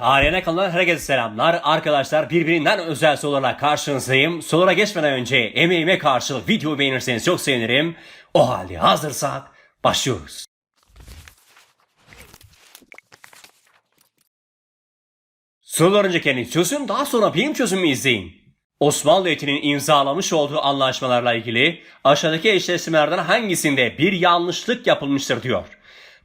Tarihine kalan herkese selamlar. Arkadaşlar birbirinden özel sorularla karşınızdayım. Sorulara geçmeden önce emeğime karşılık video beğenirseniz çok sevinirim. O halde hazırsak başlıyoruz. Sorular önce kendiniz çözün daha sonra benim çözümümü izleyin. Osmanlı heyetinin imzalamış olduğu anlaşmalarla ilgili aşağıdaki eşleştirmelerden hangisinde bir yanlışlık yapılmıştır diyor.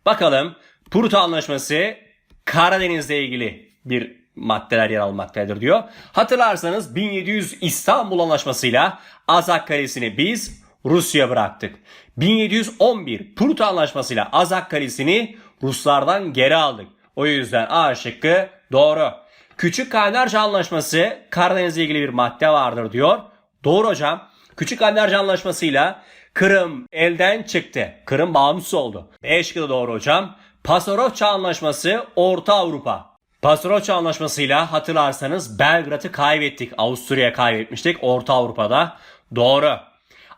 Bakalım Pruta Anlaşması Karadeniz'le ilgili bir maddeler yer almaktadır diyor. Hatırlarsanız 1700 İstanbul Anlaşması'yla Azak Kalesi'ni biz Rusya bıraktık. 1711 Pruta Anlaşması'yla Azak Kalesi'ni Ruslardan geri aldık. O yüzden A şıkkı doğru. Küçük Kaynarca Anlaşması Karadeniz'le ilgili bir madde vardır diyor. Doğru hocam. Küçük Kaynarca Anlaşması'yla Kırım elden çıktı. Kırım bağımsız oldu. B şıkkı da doğru hocam. Pasarofça Anlaşması Orta Avrupa. Pasarofça Anlaşması'yla hatırlarsanız Belgrad'ı kaybettik. Avusturya'ya kaybetmiştik Orta Avrupa'da. Doğru.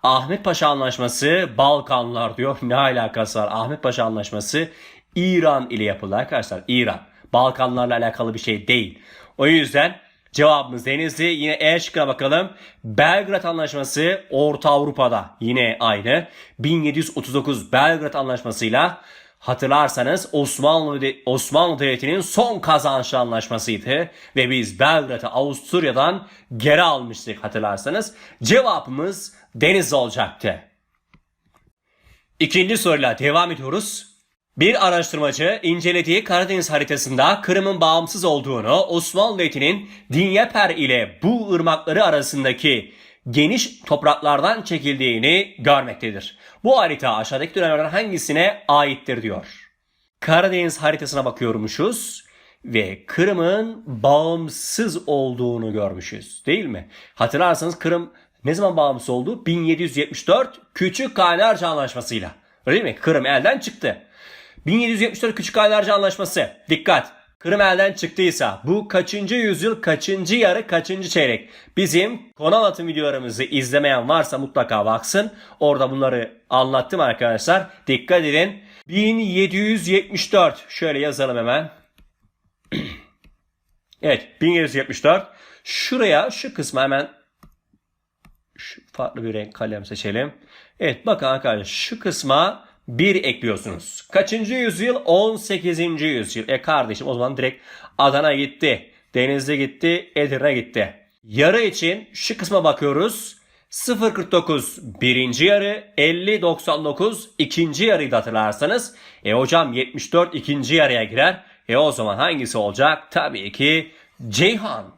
Ahmet Paşa Anlaşması Balkanlar diyor. Ne alakası var? Ahmet Paşa Anlaşması İran ile yapıldı arkadaşlar. İran. Balkanlarla alakalı bir şey değil. O yüzden cevabımız Denizli. Yine E şıkkına bakalım. Belgrad Anlaşması Orta Avrupa'da. Yine aynı. 1739 Belgrad Anlaşması'yla Hatırlarsanız Osmanlı Osmanlı Devleti'nin son kazançlı anlaşmasıydı ve biz Belgrad'ı Avusturya'dan geri almıştık hatırlarsanız. Cevabımız Denizli olacaktı. İkinci soruyla devam ediyoruz. Bir araştırmacı incelediği Karadeniz haritasında Kırım'ın bağımsız olduğunu, Osmanlı Devleti'nin Dinyeper ile bu ırmakları arasındaki geniş topraklardan çekildiğini görmektedir. Bu harita aşağıdaki dönemlerden hangisine aittir diyor. Karadeniz haritasına bakıyormuşuz ve Kırım'ın bağımsız olduğunu görmüşüz değil mi? Hatırlarsanız Kırım ne zaman bağımsız oldu? 1774 Küçük Kaynarca Anlaşması'yla. Öyle değil mi? Kırım elden çıktı. 1774 Küçük Kaynarca Anlaşması. Dikkat! Kırım elden çıktıysa bu kaçıncı yüzyıl, kaçıncı yarı, kaçıncı çeyrek? Bizim konu anlatım videolarımızı izlemeyen varsa mutlaka baksın. Orada bunları anlattım arkadaşlar. Dikkat edin. 1774. Şöyle yazalım hemen. evet 1774. Şuraya şu kısmı hemen şu farklı bir renk kalem seçelim. Evet bakın arkadaşlar şu kısma 1 ekliyorsunuz. Kaçıncı yüzyıl? 18. yüzyıl. E kardeşim o zaman direkt Adana gitti. Denizli gitti. Edirne gitti. Yarı için şu kısma bakıyoruz. 0.49 birinci yarı, 50.99 ikinci yarıydı hatırlarsanız. E hocam 74 ikinci yarıya girer. E o zaman hangisi olacak? Tabii ki Ceyhan.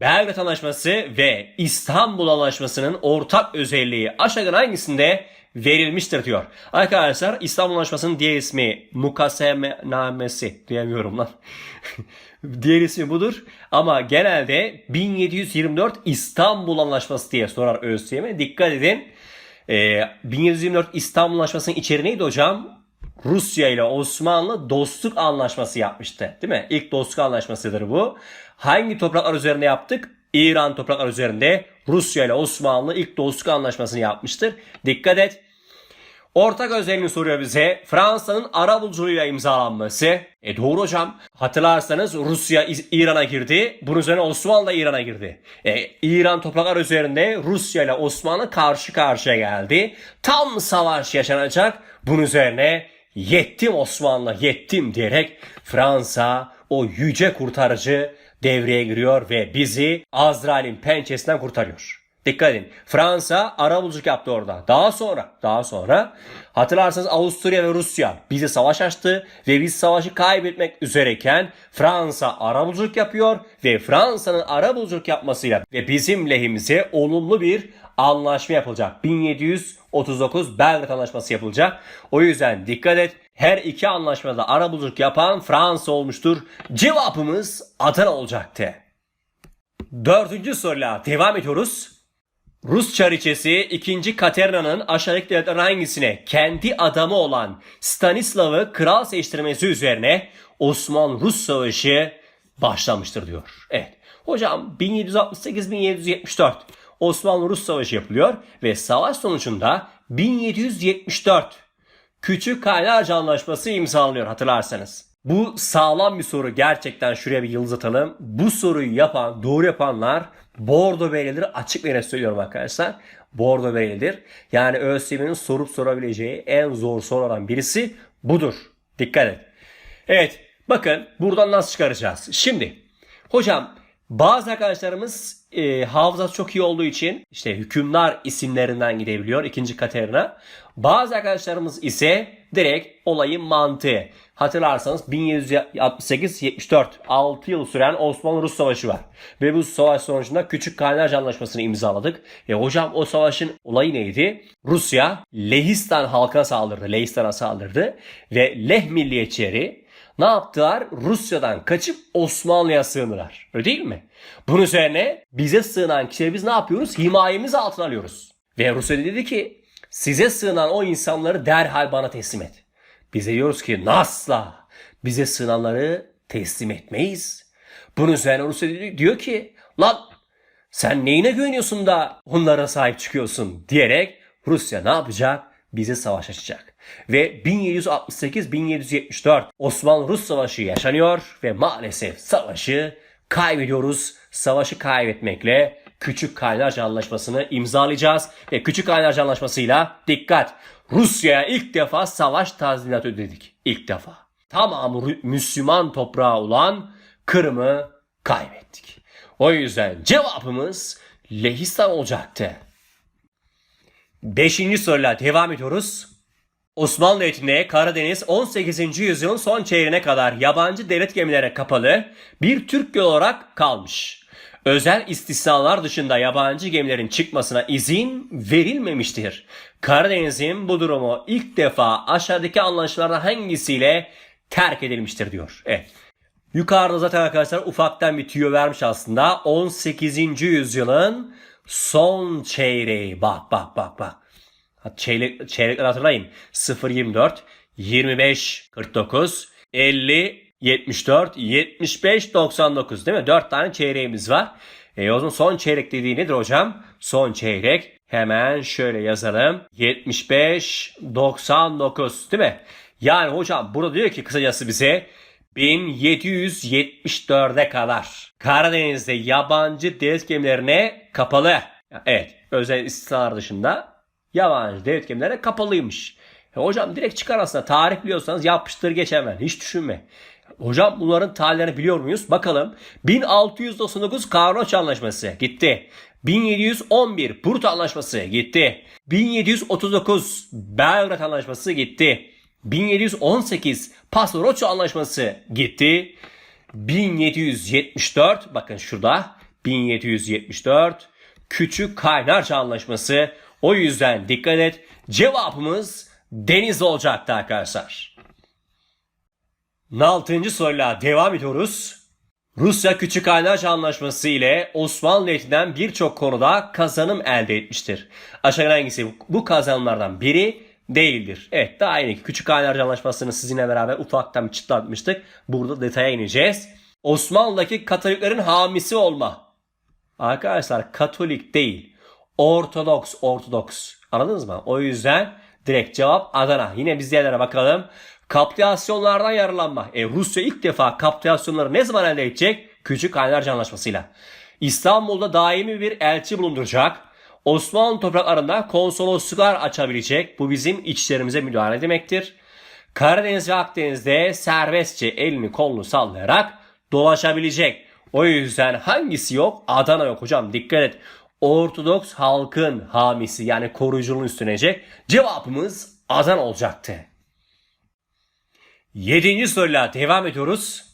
Belgrad Anlaşması ve İstanbul Anlaşması'nın ortak özelliği aşağıdan hangisinde verilmiştir diyor. Arkadaşlar İstanbul Anlaşması'nın diğer ismi Mukasemenamesi diyemiyorum lan. diğer ismi budur. Ama genelde 1724 İstanbul Anlaşması diye sorar ÖSYM. Dikkat edin. Ee, 1724 İstanbul Anlaşması'nın içeriği neydi hocam? Rusya ile Osmanlı dostluk anlaşması yapmıştı. Değil mi? İlk dostluk anlaşmasıdır bu. Hangi topraklar üzerinde yaptık? İran topraklar üzerinde Rusya ile Osmanlı ilk dostluk anlaşmasını yapmıştır. Dikkat et. Ortak özelliğini soruyor bize. Fransa'nın ara buluculuğuyla imzalanması. E doğru hocam. Hatırlarsanız Rusya İran'a girdi. Bunun üzerine Osmanlı da İran'a girdi. E, İran topraklar üzerinde Rusya ile Osmanlı karşı karşıya geldi. Tam savaş yaşanacak. Bunun üzerine yettim Osmanlı yettim diyerek Fransa o yüce kurtarıcı devreye giriyor ve bizi Azrail'in pençesinden kurtarıyor. Dikkat edin. Fransa arabuluculuk yaptı orada. Daha sonra, daha sonra hatırlarsanız Avusturya ve Rusya bize savaş açtı ve biz savaşı kaybetmek üzereyken Fransa arabuluculuk yapıyor ve Fransa'nın arabuluculuk yapmasıyla ve bizim lehimize olumlu bir anlaşma yapılacak. 1739 Belgrad Anlaşması yapılacak. O yüzden dikkat et. Her iki anlaşmada arabuluculuk yapan Fransa olmuştur. Cevabımız Adana olacaktı. Dördüncü soruyla devam ediyoruz. Rus çariçesi 2. Katerina'nın aşağıdaki devletlerden hangisine kendi adamı olan Stanislav'ı kral seçtirmesi üzerine Osman-Rus savaşı başlamıştır diyor. Evet. Hocam 1768-1774 Osmanlı-Rus savaşı yapılıyor ve savaş sonucunda 1774 Küçük Kaynarca Anlaşması imzalanıyor hatırlarsanız. Bu sağlam bir soru. Gerçekten şuraya bir yıldız atalım. Bu soruyu yapan, doğru yapanlar bordo belirlidir. Açık ve söylüyorum arkadaşlar. Bordo belirlidir. Yani ÖSYM'nin sorup sorabileceği en zor sorulardan birisi budur. Dikkat et. Evet. Bakın buradan nasıl çıkaracağız? Şimdi hocam bazı arkadaşlarımız e, hafızası çok iyi olduğu için işte hükümdar isimlerinden gidebiliyor ikinci Katerina. Bazı arkadaşlarımız ise direkt olayın mantığı. Hatırlarsanız 1768-74 6 yıl süren Osmanlı-Rus Savaşı var. Ve bu savaş sonucunda Küçük Kaynarca Anlaşması'nı imzaladık. E hocam o savaşın olayı neydi? Rusya Lehistan halkına saldırdı. Lehistan'a saldırdı. Ve Leh milliyetçileri ne yaptılar? Rusya'dan kaçıp Osmanlı'ya sığındılar. Öyle değil mi? Bunun üzerine bize sığınan kişileri biz ne yapıyoruz? Himayemiz altına alıyoruz. Ve Rusya dedi ki size sığınan o insanları derhal bana teslim et. Bize diyoruz ki asla bize sığınanları teslim etmeyiz. Bunun üzerine Rusya diyor ki lan sen neyine güveniyorsun da onlara sahip çıkıyorsun diyerek Rusya ne yapacak? Bize savaş açacak. Ve 1768-1774 Osmanlı-Rus Savaşı yaşanıyor ve maalesef savaşı kaybediyoruz. Savaşı kaybetmekle Küçük Kaynarca Anlaşması'nı imzalayacağız. Ve Küçük Kaynarca Anlaşması'yla dikkat Rusya'ya ilk defa savaş tazminatı ödedik. İlk defa. Tamamı Müslüman toprağı olan Kırım'ı kaybettik. O yüzden cevabımız Lehistan olacaktı. Beşinci soruyla devam ediyoruz. Osmanlı Devleti'nde Karadeniz 18. yüzyılın son çeyreğine kadar yabancı devlet gemilerine kapalı bir Türk göl olarak kalmış. Özel istisnalar dışında yabancı gemilerin çıkmasına izin verilmemiştir. Karadeniz'in bu durumu ilk defa aşağıdaki anlaşmalardan hangisiyle terk edilmiştir diyor. Evet. Yukarıda zaten arkadaşlar ufaktan bir tüyo vermiş aslında. 18. yüzyılın son çeyreği. Bak bak bak bak. Çeyrek, çeyrekleri hatırlayın. 0, 24, 25, 49, 50, 74, 75, 99 değil mi? 4 tane çeyreğimiz var. E o zaman son çeyrek dediği nedir hocam? Son çeyrek hemen şöyle yazalım. 75, 99 değil mi? Yani hocam burada diyor ki kısacası bize 1774'e kadar Karadeniz'de yabancı deniz gemilerine kapalı. Evet özel istisnalar dışında yabancı devlet gemilerine kapalıymış. E hocam direkt çıkar aslında. Tarih biliyorsanız yapıştır geç hemen. Hiç düşünme. Hocam bunların tarihlerini biliyor muyuz? Bakalım. 1699 Karloç Anlaşması gitti. 1711 Purt Anlaşması gitti. 1739 Belgrad Anlaşması gitti. 1718 Pasoroço Anlaşması gitti. 1774 bakın şurada 1774 Küçük Kaynarca Anlaşması. O yüzden dikkat et. Cevabımız deniz olacaktı arkadaşlar. Altıncı soruyla devam ediyoruz. Rusya Küçük Kaynarca Anlaşması ile Osmanlı Devleti'nden birçok konuda kazanım elde etmiştir. Aşağıdan hangisi bu kazanımlardan biri değildir? Evet daha yeni Küçük Kaynarca Anlaşması'nı sizinle beraber ufaktan çıtlatmıştık. Burada detaya ineceğiz. Osmanlı'daki Katoliklerin hamisi olma. Arkadaşlar Katolik değil. Ortodoks, Ortodoks. Anladınız mı? O yüzden direkt cevap Adana. Yine biz diğerlere bakalım. Kapitülasyonlardan yararlanma. E Rusya ilk defa kapitülasyonları ne zaman elde edecek? Küçük Kaynarca Anlaşması'yla. İstanbul'da daimi bir elçi bulunduracak. Osmanlı topraklarında konsolosluklar açabilecek. Bu bizim içlerimize müdahale demektir. Karadeniz ve Akdeniz'de serbestçe elini kolunu sallayarak dolaşabilecek. O yüzden hangisi yok? Adana yok hocam dikkat et. Ortodoks halkın hamisi yani koruyuculuğun üstlenecek. Cevabımız Adana olacaktı. Yedinci soruyla devam ediyoruz.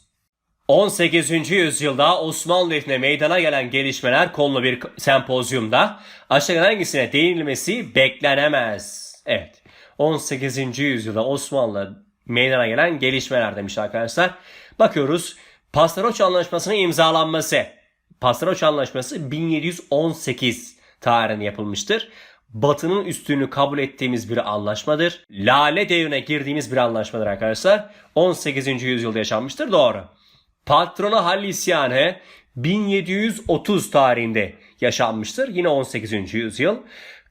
18. yüzyılda Osmanlı Devleti'ne meydana gelen gelişmeler konulu bir sempozyumda aşağıdan hangisine değinilmesi beklenemez. Evet. 18. yüzyılda Osmanlı meydana gelen gelişmeler demiş arkadaşlar. Bakıyoruz. Pastaroç Anlaşması'nın imzalanması. Pastaroç Anlaşması 1718 tarihinde yapılmıştır. Batı'nın üstünlüğünü kabul ettiğimiz bir anlaşmadır. Lale devrine girdiğimiz bir anlaşmadır arkadaşlar. 18. yüzyılda yaşanmıştır. Doğru. Patrona Hal isyanı 1730 tarihinde yaşanmıştır. Yine 18. yüzyıl.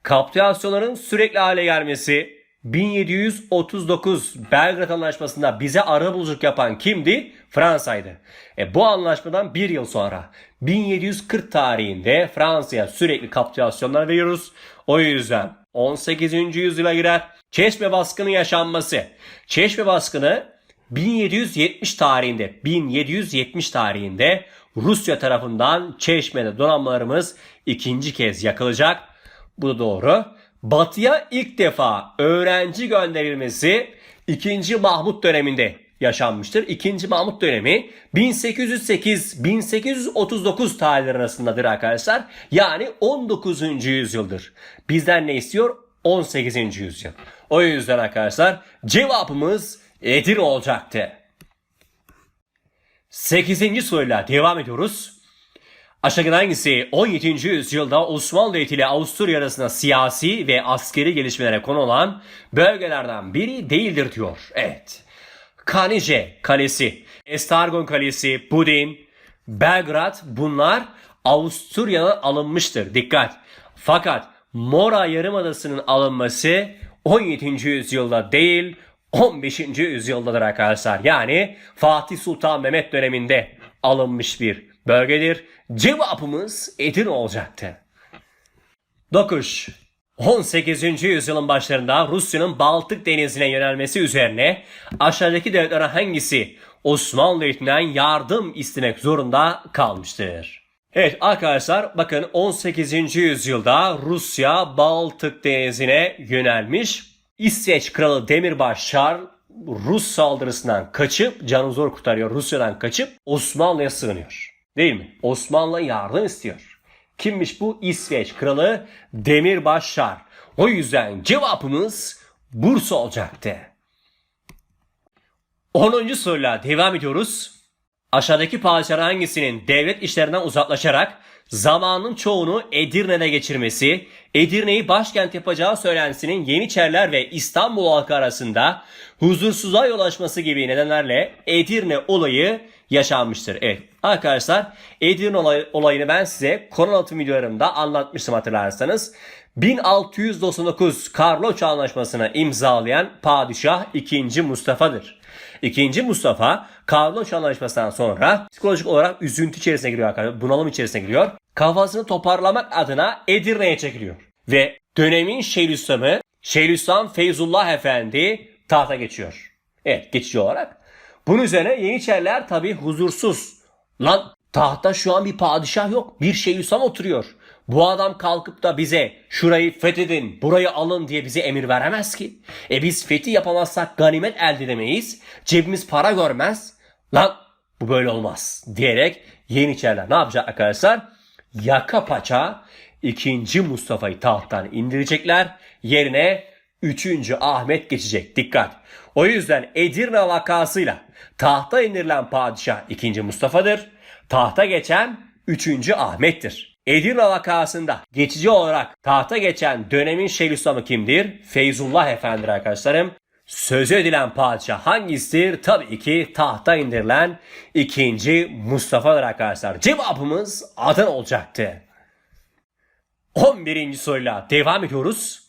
Kapitülasyonların sürekli hale gelmesi 1739 Belgrad Anlaşması'nda bize arabuluculuk yapan kimdi? Fransa'ydı. E, bu anlaşmadan bir yıl sonra 1740 tarihinde Fransa'ya sürekli kapitülasyonlar veriyoruz. O yüzden 18. yüzyıla girer. Çeşme baskını yaşanması. Çeşme baskını 1770 tarihinde 1770 tarihinde Rusya tarafından Çeşme'de donanmalarımız ikinci kez yakılacak. Bu da doğru. Batı'ya ilk defa öğrenci gönderilmesi 2. Mahmut döneminde yaşanmıştır. 2. Mahmut dönemi 1808-1839 tarihleri arasındadır arkadaşlar. Yani 19. yüzyıldır. Bizden ne istiyor? 18. yüzyıl. O yüzden arkadaşlar cevabımız Edir olacaktı. 8. soruyla devam ediyoruz. Aşağıdan hangisi 17. yüzyılda Osmanlı ile Avusturya arasında siyasi ve askeri gelişmelere konu olan bölgelerden biri değildir diyor. Evet. Kanice Kalesi, Estargon Kalesi, Budin, Belgrad bunlar Avusturya'dan alınmıştır. Dikkat. Fakat Mora Yarımadası'nın alınması 17. yüzyılda değil 15. yüzyıldadır arkadaşlar. Yani Fatih Sultan Mehmet döneminde alınmış bir bölgedir. Cevabımız Edirne olacaktı. 9. 18. yüzyılın başlarında Rusya'nın Baltık denizine yönelmesi üzerine aşağıdaki devletlerden hangisi Osmanlı hükümetinden yardım istemek zorunda kalmıştır? Evet arkadaşlar bakın 18. yüzyılda Rusya Baltık denizine yönelmiş. İsveç kralı Demirbaş Charles Rus saldırısından kaçıp canı zor kurtarıyor Rusya'dan kaçıp Osmanlı'ya sığınıyor. Değil mi? Osmanlı yardım istiyor. Kimmiş bu? İsveç kralı Demirbaş Charles. O yüzden cevabımız Bursa olacaktı. 10. soruyla devam ediyoruz. Aşağıdaki padişahın hangisinin devlet işlerinden uzaklaşarak zamanın çoğunu Edirne'de geçirmesi, Edirne'yi başkent yapacağı söylentisinin Yeniçeriler ve İstanbul halkı arasında huzursuzluğa yol açması gibi nedenlerle Edirne olayı yaşanmıştır. Evet arkadaşlar Edirne olay- olayını ben size konu anlatım videolarımda anlatmıştım hatırlarsanız. 1699 Karloç Anlaşması'nı imzalayan padişah 2. Mustafa'dır. İkinci Mustafa Karloç Anlaşması'ndan sonra psikolojik olarak üzüntü içerisine giriyor arkadaşlar. Bunalım içerisine giriyor. Kafasını toparlamak adına Edirne'ye çekiliyor. Ve dönemin Şeyhülislam'ı Şeyhülislam Feyzullah Efendi tahta geçiyor. Evet geçici olarak. Bunun üzerine Yeniçeriler tabi huzursuz. Lan tahta şu an bir padişah yok. Bir Şeyhülislam oturuyor. Bu adam kalkıp da bize şurayı fethedin, burayı alın diye bize emir veremez ki. E biz fethi yapamazsak ganimet elde edemeyiz. Cebimiz para görmez. Lan bu böyle olmaz diyerek Yeniçeriler ne yapacak arkadaşlar? Yaka paça 2. Mustafa'yı tahttan indirecekler. Yerine 3. Ahmet geçecek. Dikkat. O yüzden Edirne vakasıyla tahta indirilen padişah 2. Mustafa'dır. Tahta geçen 3. Ahmet'tir. Edirne vakasında geçici olarak tahta geçen dönemin Şeyhülislam'ı kimdir? Feyzullah Efendi'dir arkadaşlarım. Sözü edilen padişah hangisidir? Tabii ki tahta indirilen 2. Mustafa'dır arkadaşlar. Cevabımız Adana olacaktı. 11. soruyla devam ediyoruz.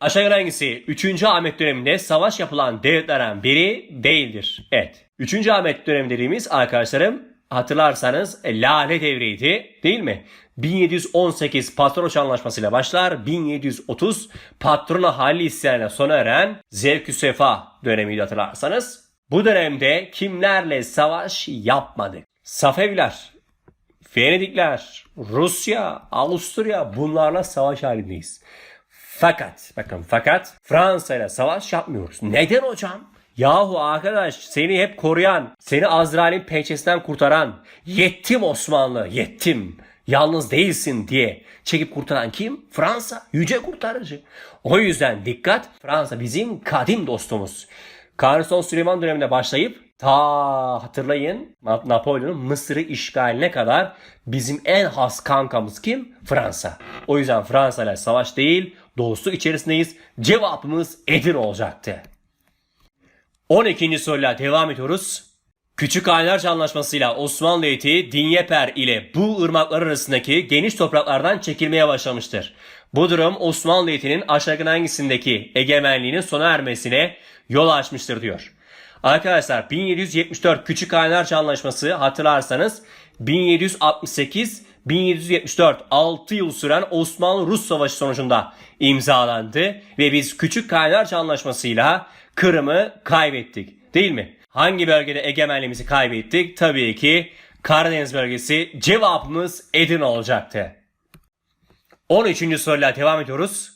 Aşağıdan hangisi 3. Ahmet döneminde savaş yapılan devletlerden biri değildir? Evet. 3. Ahmet dönemi dediğimiz arkadaşlarım hatırlarsanız e, Lale devriydi değil mi? 1718 Patronaç Anlaşması ile başlar. 1730 patrona hali isyanıyla sona eren Zevkü Sefa dönemiydi hatırlarsanız. Bu dönemde kimlerle savaş yapmadık? Safeviler, Venedikler, Rusya, Avusturya bunlarla savaş halindeyiz. Fakat bakın fakat Fransa ile savaş yapmıyoruz. Neden hocam? Yahu arkadaş seni hep koruyan, seni Azrail'in pençesinden kurtaran, yettim Osmanlı, yettim, yalnız değilsin diye çekip kurtaran kim? Fransa, yüce kurtarıcı. O yüzden dikkat, Fransa bizim kadim dostumuz. Kanuni Süleyman döneminde başlayıp ta hatırlayın Na- Napolyon'un Mısır'ı işgaline kadar bizim en has kankamız kim? Fransa. O yüzden Fransa ile savaş değil dostluk içerisindeyiz. Cevabımız Edir olacaktı. 12. soruyla devam ediyoruz. Küçük Aylarca Anlaşması'yla Osmanlı heyeti Dinyeper ile bu ırmaklar arasındaki geniş topraklardan çekilmeye başlamıştır. Bu durum Osmanlı Devleti'nin aşağıdaki hangisindeki egemenliğinin sona ermesine yol açmıştır diyor. Arkadaşlar 1774 Küçük Kaynarca Anlaşması hatırlarsanız 1768 1774 6 yıl süren Osmanlı-Rus Savaşı sonucunda imzalandı ve biz Küçük Kaynarca Anlaşması'yla Kırım'ı kaybettik. Değil mi? Hangi bölgede egemenliğimizi kaybettik? Tabii ki Karadeniz bölgesi cevabımız Edirne olacaktı. 13. soruyla devam ediyoruz.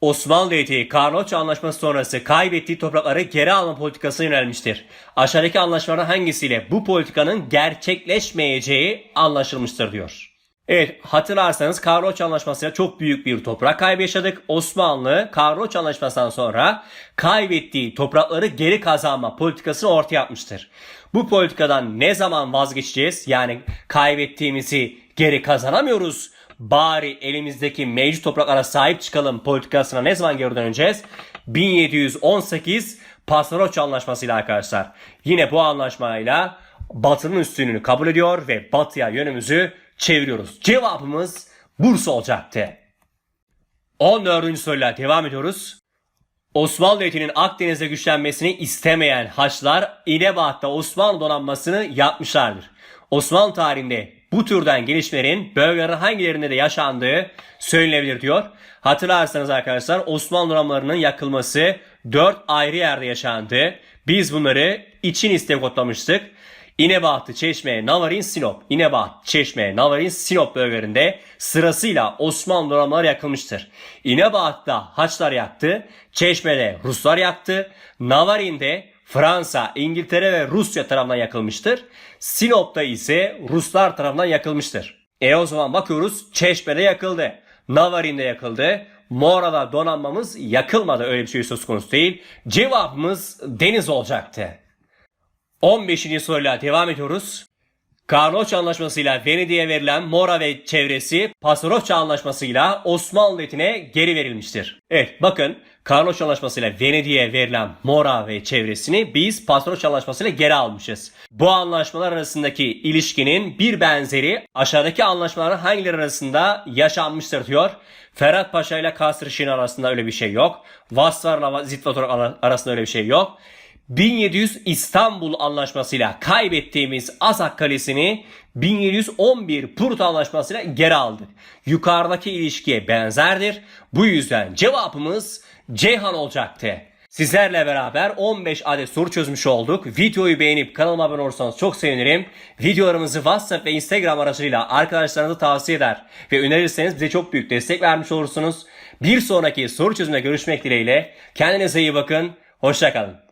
Osmanlı Devleti Karloçça Anlaşması sonrası kaybettiği toprakları geri alma politikasına yönelmiştir. Aşağıdaki anlaşmaların hangisiyle bu politikanın gerçekleşmeyeceği anlaşılmıştır diyor. Evet hatırlarsanız Karloç Anlaşması'yla çok büyük bir toprak kaybı yaşadık. Osmanlı Karloç Anlaşması'ndan sonra kaybettiği toprakları geri kazanma politikasını ortaya atmıştır. Bu politikadan ne zaman vazgeçeceğiz? Yani kaybettiğimizi geri kazanamıyoruz. Bari elimizdeki mevcut topraklara sahip çıkalım politikasına ne zaman geri döneceğiz? 1718 Passaroç Anlaşması ile arkadaşlar. Yine bu anlaşmayla Batı'nın üstünlüğünü kabul ediyor ve Batı'ya yönümüzü çeviriyoruz. Cevabımız Bursa olacaktı. 14. soruyla devam ediyoruz. Osmanlı Devleti'nin Akdeniz'de güçlenmesini istemeyen Haçlar İnebaht'ta Osmanlı donanmasını yapmışlardır. Osmanlı tarihinde bu türden gelişmelerin bölgelerin hangilerinde de yaşandığı söylenebilir diyor. Hatırlarsanız arkadaşlar Osmanlı donanmalarının yakılması 4 ayrı yerde yaşandı. Biz bunları için iste kodlamıştık. İnebahtı, Çeşme, Navarin, Sinop. İnebaht, Çeşme, Navarin, Sinop bölgelerinde sırasıyla Osmanlı donanmaları yakılmıştır. İnebaht'ta Haçlar yaktı, Çeşme'de Ruslar yaktı, Navarin'de Fransa, İngiltere ve Rusya tarafından yakılmıştır. Sinop'ta ise Ruslar tarafından yakılmıştır. E o zaman bakıyoruz Çeşme'de yakıldı. Navarin'de yakıldı. Mora'da donanmamız yakılmadı öyle bir şey söz konusu değil. Cevabımız deniz olacaktı. 15. soruyla devam ediyoruz. Karloç Anlaşması'yla Venedik'e verilen Mora ve çevresi Pasarofça Anlaşması'yla Osmanlı Devleti'ne geri verilmiştir. Evet bakın Karloç Anlaşması'yla Venedik'e verilen Mora ve çevresini biz Pasarofça Anlaşması'yla geri almışız. Bu anlaşmalar arasındaki ilişkinin bir benzeri aşağıdaki anlaşmaların hangileri arasında yaşanmıştır diyor. Ferhat Paşa ile Kasr arasında öyle bir şey yok. Vasfar'la Zitvator arasında öyle bir şey yok. 1700 İstanbul Anlaşması'yla kaybettiğimiz Asak Kalesi'ni 1711 Purt Anlaşması'yla geri aldık. Yukarıdaki ilişkiye benzerdir. Bu yüzden cevabımız Ceyhan olacaktı. Sizlerle beraber 15 adet soru çözmüş olduk. Videoyu beğenip kanalıma abone olursanız çok sevinirim. Videolarımızı WhatsApp ve Instagram aracılığıyla arkadaşlarınıza tavsiye eder ve önerirseniz bize çok büyük destek vermiş olursunuz. Bir sonraki soru çözümde görüşmek dileğiyle. Kendinize iyi bakın. Hoşçakalın.